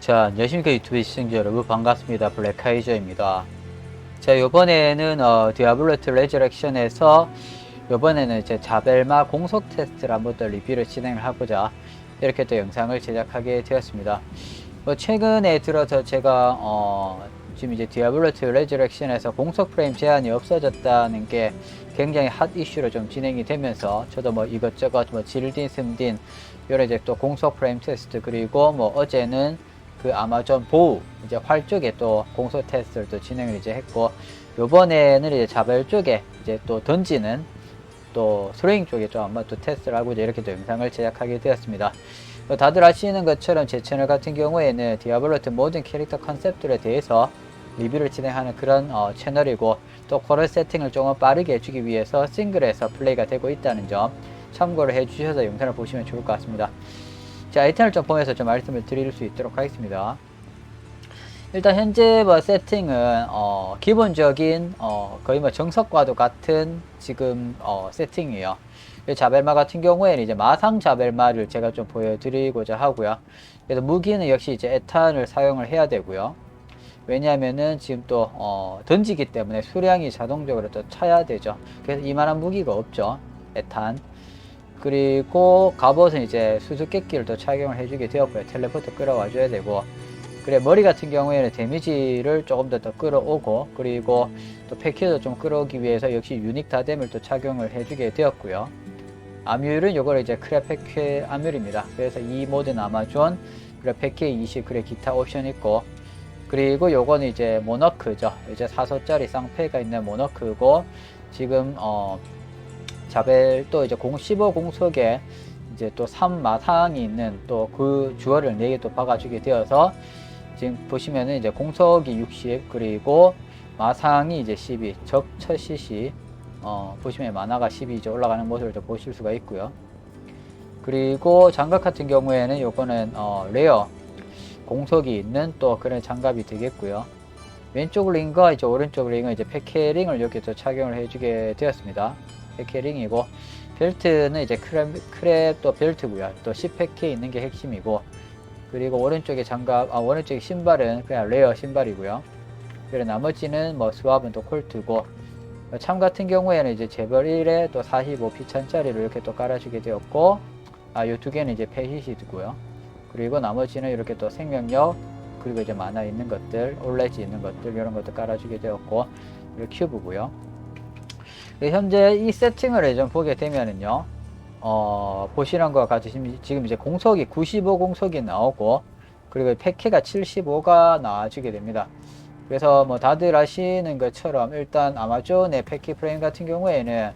자, 안녕하십니까 유튜브 시청자 여러분 반갑습니다. 블랙카이저입니다. 자, 요번에는 어, 디아블로트 레저렉션에서 요번에는 이제 자벨마 공속 테스트를 한번 더 리뷰를 진행을 하고자 이렇게 또 영상을 제작하게 되었습니다. 뭐 최근에 들어서 제가 어, 지금 이제 디아블로트 레저렉션에서 공속 프레임 제한이 없어졌다는 게 굉장히 핫 이슈로 좀 진행이 되면서 저도 뭐 이것저것 뭐 질딘, 스딘 여러 이제 또 공속 프레임 테스트 그리고 뭐 어제는 그 아마존 보우 이제 활 쪽에 또 공소 테스트를 또 진행을 이제 했고 요번에는 이제 자벨 쪽에 이제 또 던지는 또 스로잉 쪽에 좀 아마 또 테스트를 하고 이제 이렇게 또 영상을 제작하게 되었습니다. 뭐 다들 아시는 것처럼 제 채널 같은 경우에는 디아블로트 모든 캐릭터 컨셉들에 대해서 리뷰를 진행하는 그런 어, 채널이고 또 코럴 세팅을 조금 빠르게 해주기 위해서 싱글에서 플레이가 되고 있다는 점 참고를 해주셔서 영상을 보시면 좋을 것 같습니다. 자, 좀 보면서 좀 말씀을 드릴 수 있도록 하겠습니다. 일단 현재 뭐 세팅은 어, 기본적인 어, 거의 뭐 정석과도 같은 지금 어, 세팅이에요. 이 자벨마 같은 경우에는 이제 마상 자벨마를 제가 좀 보여드리고자 하고요. 그래서 무기는 역시 이제 에탄을 사용을 해야 되고요. 왜냐하면은 지금 또 어, 던지기 때문에 수량이 자동적으로 또 차야 되죠. 그래서 이만한 무기가 없죠. 에탄. 그리고 갑옷은 이제 수수께끼를 또 착용을 해주게 되었고요. 텔레포트 끌어와 줘야 되고 그래 머리 같은 경우에는 데미지를 조금 더 더 끌어오고 그리고 또 패키도 좀 끌어오기 위해서 역시 유닉 다뎀을 또 착용을 해주게 되었고요. 암율은 요걸 이제 크레 패케 암율입니다. 그래서 이 모든 아마존 그래 패케 20 그래 기타 옵션 있고 그리고 요거는 이제 모너크죠. 이제 4소짜리 쌍패가 있는 모너크고 지금 어 자벨 또 이제 015 공속에 이제 또 3마상이 있는 또 그 주어를 4개 또 박아주게 되어서 지금 보시면은 이제 공속이 60 그리고 마상이 이제 12 적첫 CC 어 보시면 만화가 12 이제 올라가는 모습을 또 보실 수가 있고요. 그리고 장갑 같은 경우에는 요거는 어 레어 공속이 있는 또 그런 장갑이 되겠고요. 왼쪽 링과 이제 오른쪽 링은 이제 패케 링을 이렇게 또 착용을 해주게 되었습니다. 패케링이고 벨트는 이제 크랩, 크랩 또 벨트고요. 또 10패케 있는 게 핵심이고 그리고 오른쪽에 장갑, 아 오른쪽에 신발은 그냥 레어 신발이고요. 그리고 나머지는 뭐 스왑은 또 콜트고 참 같은 경우에는 이제 재벌 1에 또 45 피천짜리를 이렇게 또 깔아주게 되었고 아요 두 개는 이제 페히시드고요. 그리고 나머지는 이렇게 또 생명력 그리고 이제 만화 있는 것들, 올레지 있는 것들 이런 것도 깔아주게 되었고 그리고 큐브고요. 네, 현재 이 세팅을 좀 보게 되면은요, 어, 보시는 것과 같이 지금- 이제 공속이 95 공속이 나오고, 그리고 패키가 75가 나와주게 됩니다. 그래서 뭐 다들 아시는 것처럼 일단 아마존의 패키 프레임 같은 경우에는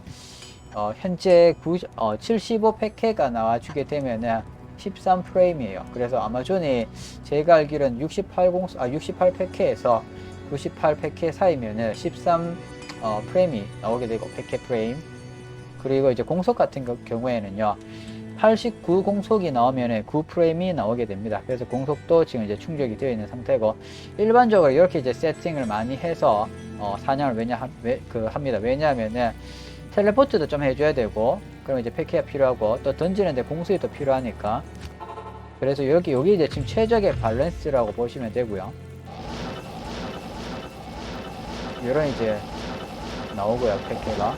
어, 현재 9, 어, 75 패키가 나와주게 되면은 13 프레임이에요. 그래서 아마존이 제가 알기로는 68 공, 아, 68 패키에서 98 패키 사이면은 13 어, 프레임이 나오게 되고 100개 프레임. 그리고 이제 공속 같은 거- 경우에는요 89 공속이 나오면 9 프레임이 나오게 됩니다. 그래서 공속도 지금 이제 충족이 되어 있는 상태고 일반적으로 이렇게 이제 세팅을 많이 해서 어, 사냥을 왜냐 하- 왜, 그 합니다. 왜냐하면은 텔레포트도 좀 해줘야 되고 그럼 이제 패키가 필요하고 또 던지는데 공속이 또 필요하니까. 그래서 여기 여기 이제 지금 최적의 밸런스라고 보시면 되고요. 이런 이제 나오고요 패키가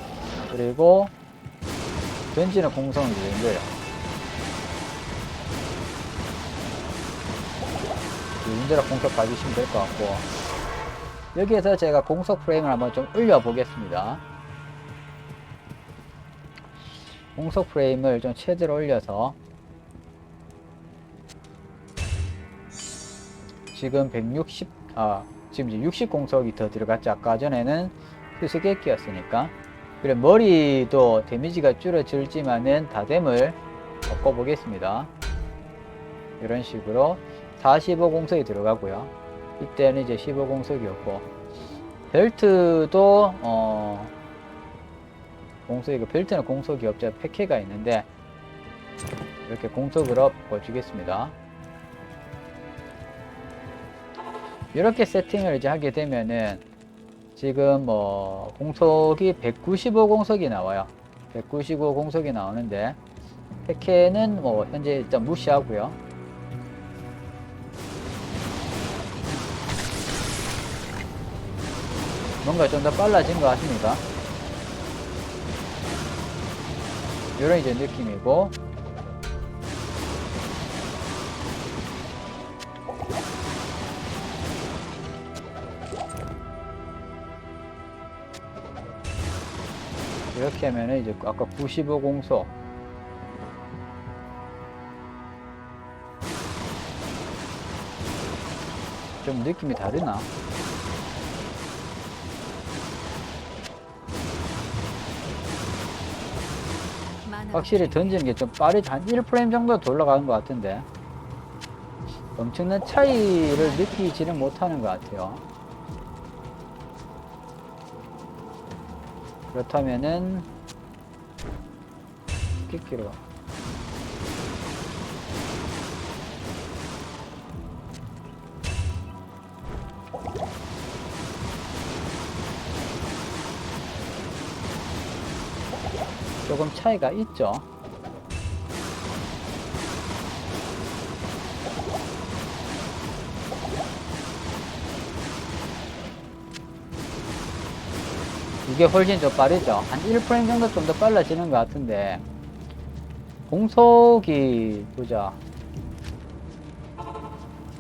그리고 던지는 공성은 이 정도예요. 이 정도로 공속 봐주시면 될 것 같고. 여기에서 제가 공속 프레임을 한번 좀 올려 보겠습니다. 공속 프레임을 좀 최대로 올려서 지금 160, 아, 지금 이제 60 공속이 더 들어갔죠. 아까 전에는 수수께끼였으니까. 그리고 머리도 데미지가 줄어들지만은 다뎀을 바꿔보겠습니다. 이런 식으로 45 공속이 들어가고요. 이때는 이제 15 공속이었고, 벨트도, 어, 공속이, 그 벨트는 공속이 없죠. 패키가 있는데, 이렇게 공속으로 바꿔주겠습니다. 이렇게 세팅을 이제 하게 되면은 지금 뭐 공석이 195 공석이 나와요. 195 공석이 나오는데 백해는 뭐 현재 일단 무시하고요. 뭔가 좀 더 빨라진 것 같습니다. 이런 이제 느낌이고 하면은 이제 아까 95 공속 좀 느낌이 다르나? 확실히 던지는 게 좀 빠르지 한 1프레임 정도 더 올라가는 것 같은데. 엄청난 차이를 느끼지는 못하는 것 같아요. 그렇다면은 끼끼로 조금 차이가 있죠? 이게 훨씬 더 빠르죠? 한 1프레임 정도 좀 더 빨라지는 것 같은데 공속이 보자.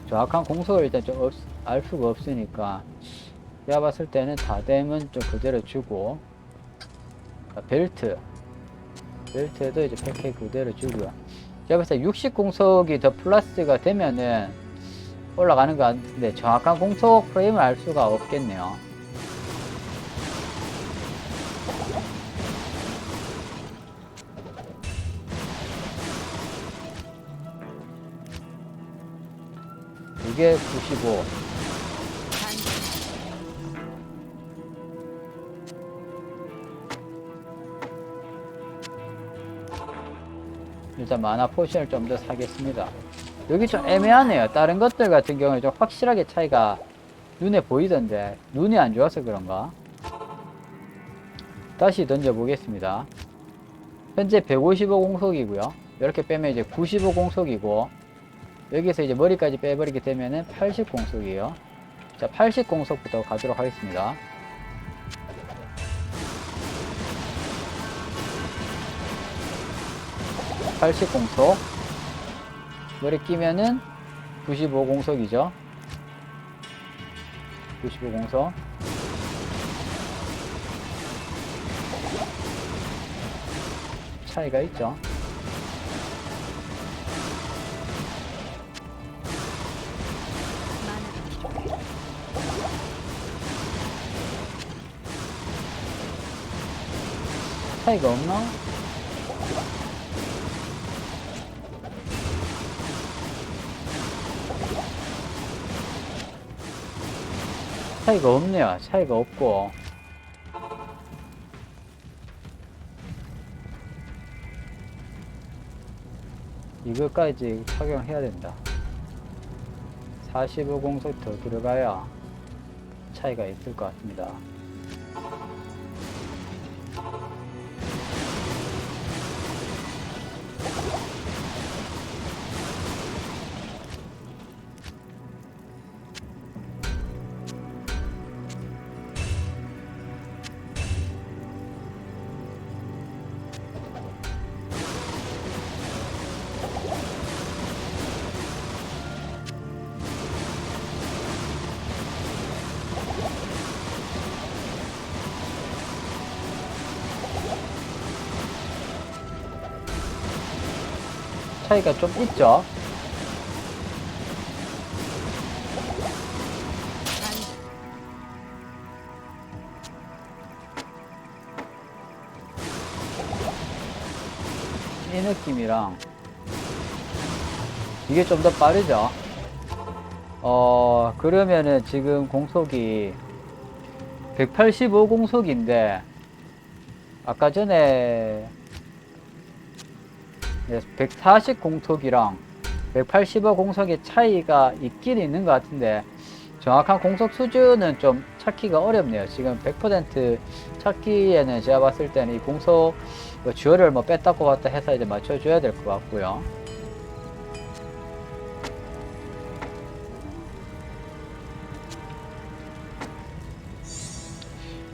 정확한 공속을 일단 좀 알 수가 없으니까 제가 봤을 때는 다뎀은 좀 그대로 주고 아, 벨트. 벨트도 이제 패키지 그대로 주고요. 제가 봤을 때 60 공속이 더 플러스가 되면은 올라가는 것 같은데 정확한 공속 프레임을 알 수가 없겠네요 이게 95 일단 만화 포션을 좀 더 사겠습니다. 여기 좀 애매하네요. 다른 것들 같은 경우는 좀 확실하게 차이가 눈에 보이던데 눈이 안 좋아서 그런가? 다시 던져 보겠습니다. 현재 155 공속이고요. 이렇게 빼면 이제 95 공속이고 여기서 이제 머리까지 빼버리게 되면은 80 공속이에요. 자, 80 공속부터 가도록 하겠습니다. (80) 공속 머리 끼면은 (95) 공속이죠 (95) 공속 차이가 있죠 차이가 없나? 차이가 없네요. 차이가 없고. 이것까지 착용해야 된다. 45 공속 더 들어가야 차이가 있을 것 같습니다. 차이가 좀 있죠. 이 느낌이랑 이게 좀 더 빠르죠. 어, 그러면은 지금 공속이 185 공속인데 아까 전에 140 공속이랑 185 공속의 차이가 있긴 있는 것 같은데 정확한 공속 수준은 좀 찾기가 어렵네요. 지금 100% 찾기에는 제가 봤을 때는 이 공속 뭐 주어를 뭐 뺐다 꼽았다 해서 이제 맞춰줘야 될 것 같고요.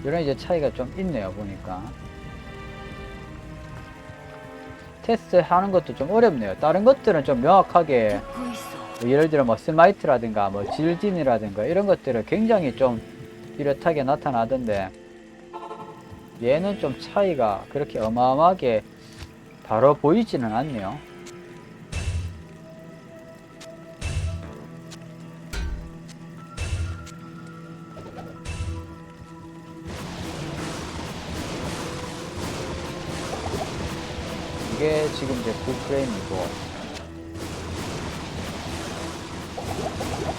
이런 이제 차이가 좀 있네요 보니까 테스트 하는 것도 좀 어렵네요 다른 것들은 좀 명확하게. 뭐 예를 들어 뭐 스마이트라든가 뭐 질딘이라든가 이런 것들은 굉장히 좀 뚜렷하게 나타나던데 얘는 좀 차이가 그렇게 어마어마하게 바로 보이지는 않네요. 이게 지금 이제 9프레임이고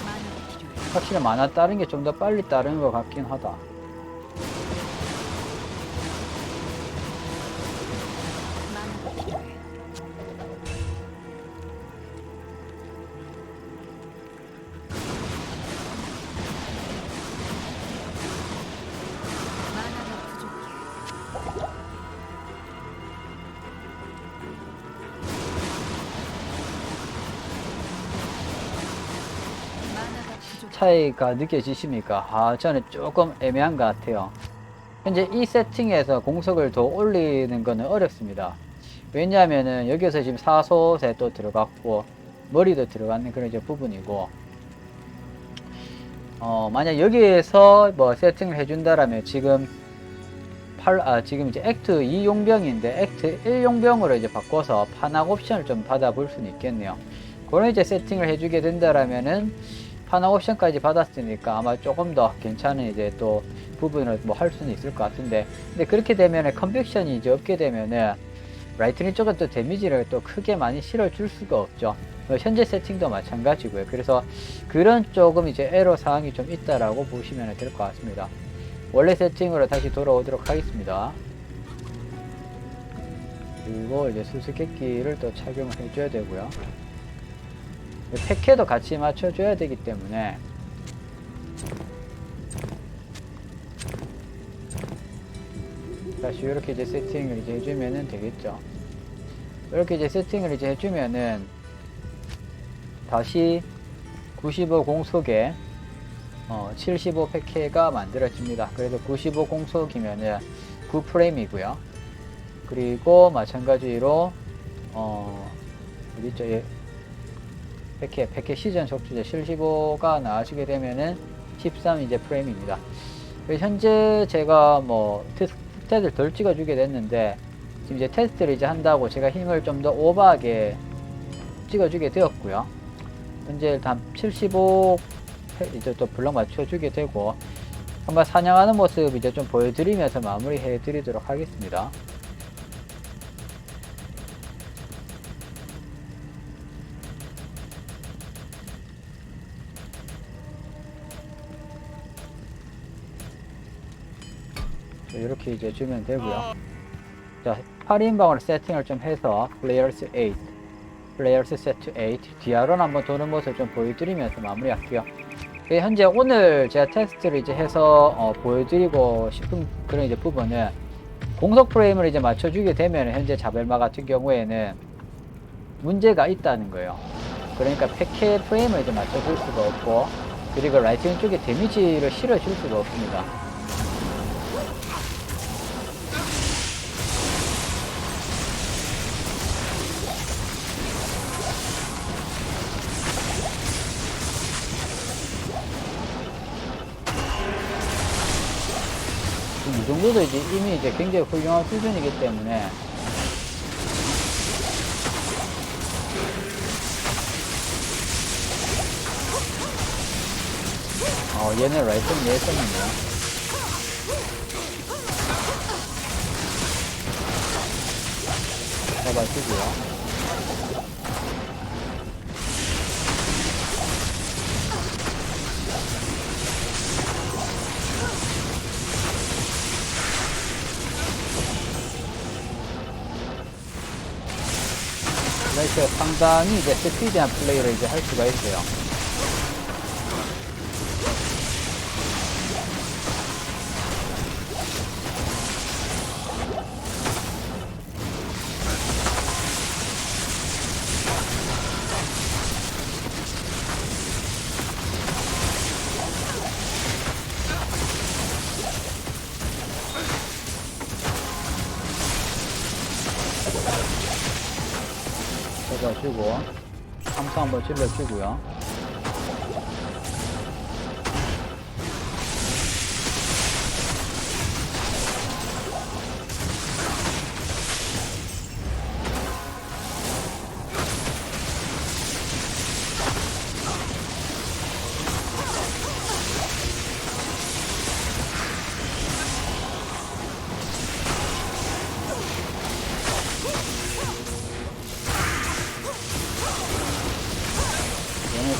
만화가 필요해. 확실히 만화 따른 게 좀 더 빨리 따른 것 같긴 하다. 차이가 느껴지십니까? 아, 저는 조금 애매한 것 같아요. 현재 이 세팅에서 공속을 더 올리는 거는 어렵습니다. 왜냐하면은 여기서 지금 사소세 또 들어갔고 머리도 들어가는 그런 부분이고 어, 만약 여기에서 뭐 세팅을 해준다라면 지금 8, 아, 지금 이제 액트 2 용병인데 액트 1 용병으로 이제 바꿔서 판악 옵션을 좀 받아볼 수는 있겠네요. 그런 이제 세팅을 해주게 된다라면은 판악 옵션까지 받았으니까 아마 조금 더 괜찮은 이제 또 부분을 뭐 할 수는 있을 것 같은데 근데 그렇게 되면은 컨벡션이 이제 없게 되면은 라이트닝 쪽은 또 데미지를 또 크게 많이 실어줄 수가 없죠. 뭐 현재 세팅도 마찬가지고요. 그래서 그런 조금 이제 에러 사항이 좀 있다라고 보시면 될 것 같습니다. 원래 세팅으로 다시 돌아오도록 하겠습니다. 그리고 이제 수수께끼를 또 착용을 해줘야 되고요. 패케도 같이 맞춰줘야 되기 때문에 다시 이렇게 이제 세팅을 이제 해주면은 되겠죠. 이렇게 이제 세팅을 이제 해주면은 다시 95 공속에 어, 75 패케가 만들어집니다. 그래서 95 공속이면은 9프레임이고요. 그리고 마찬가지로 어, 어디 있죠? 예. 패케, 패케 시전 적주제 75가 나와주게 되면은 13 이제 프레임입니다. 현재 제가 뭐 테스트, 스탯을 덜 찍어주게 됐는데 지금 이제 테스트를 이제 한다고 제가 힘을 좀 더 오버하게 찍어주게 되었고요. 현재 일단 75 패- 이제 또 블럭 맞춰주게 되고 한번 사냥하는 모습 이제 좀 보여드리면서 마무리해 드리도록 하겠습니다. 이렇게 이제 주면 되고요. 자, 8인방으로 세팅을 좀 해서 플레이어스 8, 플레이어스 세트 8 디아론 한번 도는 모습 좀 보여드리면서 마무리할게요. 그 현재 오늘 제가 테스트를 이제 해서 어, 보여드리고 싶은 그런 이제 부분은 공속 프레임을 이제 맞춰주게 되면 현재 자벨마 같은 경우에는 문제가 있다는 거예요. 그러니까 패케 프레임을 이제 맞춰줄 수가 없고 그리고 라이팅 쪽에 데미지를 실어줄 수가 없습니다. 정도도 이제 이미 이제 굉장히 훌륭한 수준이기 때문에. 어 얘는 라이트는 예했었는데요 잡아주고요 라이트가 상당히 이제 스피디한 플레이를 이제 할 수가 있어요 잡아주고 함수 한번 질러주고요.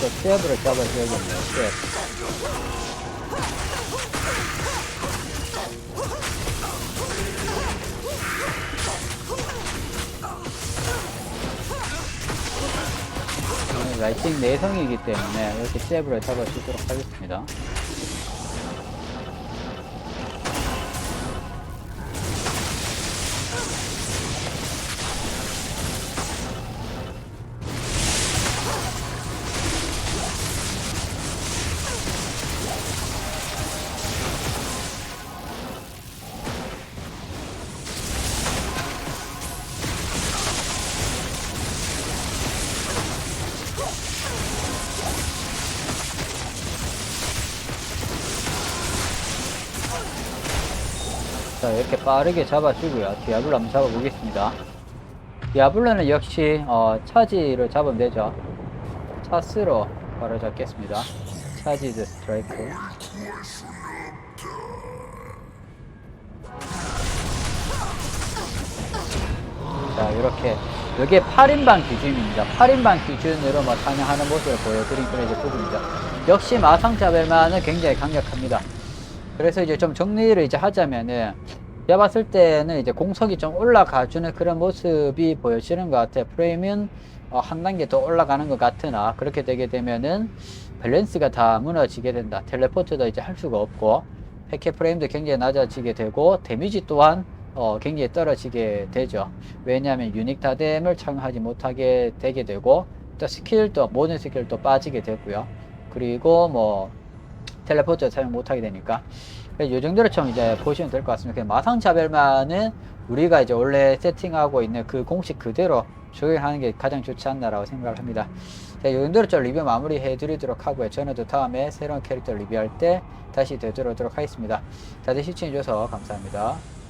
잽으로 잡아줘야겠네요. 잽. 얘는 라이팅 내성이기 때문에 이렇게 잽으로 잡아주도록 하겠습니다. 이렇게 빠르게 잡아주고요. 디아블로 한번 잡아보겠습니다. 디아블로는 역시 어, 차지를 잡으면 되죠. 차스로 바로 잡겠습니다. 차지드 스트라이크. 자 이렇게. 이게 8인방 기준입니다. 8인방 기준으로 뭐 사냥하는 모습을 보여드린 그런 이제 부분이죠. 역시 마상 자벨만은 굉장히 강력합니다. 그래서 이제 좀 정리를 이제 하자면은 제가 봤을 때는 이제 공석이 좀 올라가주는 그런 모습이 보여지는 것 같아요. 프레임은 어, 한 단계 더 올라가는 것 같으나 그렇게 되게 되면은 밸런스가 다 무너지게 된다. 텔레포트도 이제 할 수가 없고 패켓 프레임도 굉장히 낮아지게 되고 데미지 또한 어, 굉장히 떨어지게 되죠. 왜냐하면 유닉 다뎀을 착용하지 못하게 되게 되고 또 스킬도 모든 스킬도 빠지게 되고요. 그리고 뭐 텔레포트 사용 못하게 되니까 이 정도로 좀 이제 보시면 될 것 같습니다. 그냥 마상자벨만은 우리가 이제 원래 세팅하고 있는 그 공식 그대로 적용하는 게 가장 좋지 않나라고 생각을 합니다. 자, 이 정도로 좀 리뷰 마무리 해드리도록 하고요. 저는 또 다음에 새로운 캐릭터 리뷰할 때 다시 되돌아오도록 하겠습니다. 다들 시청해주셔서 감사합니다.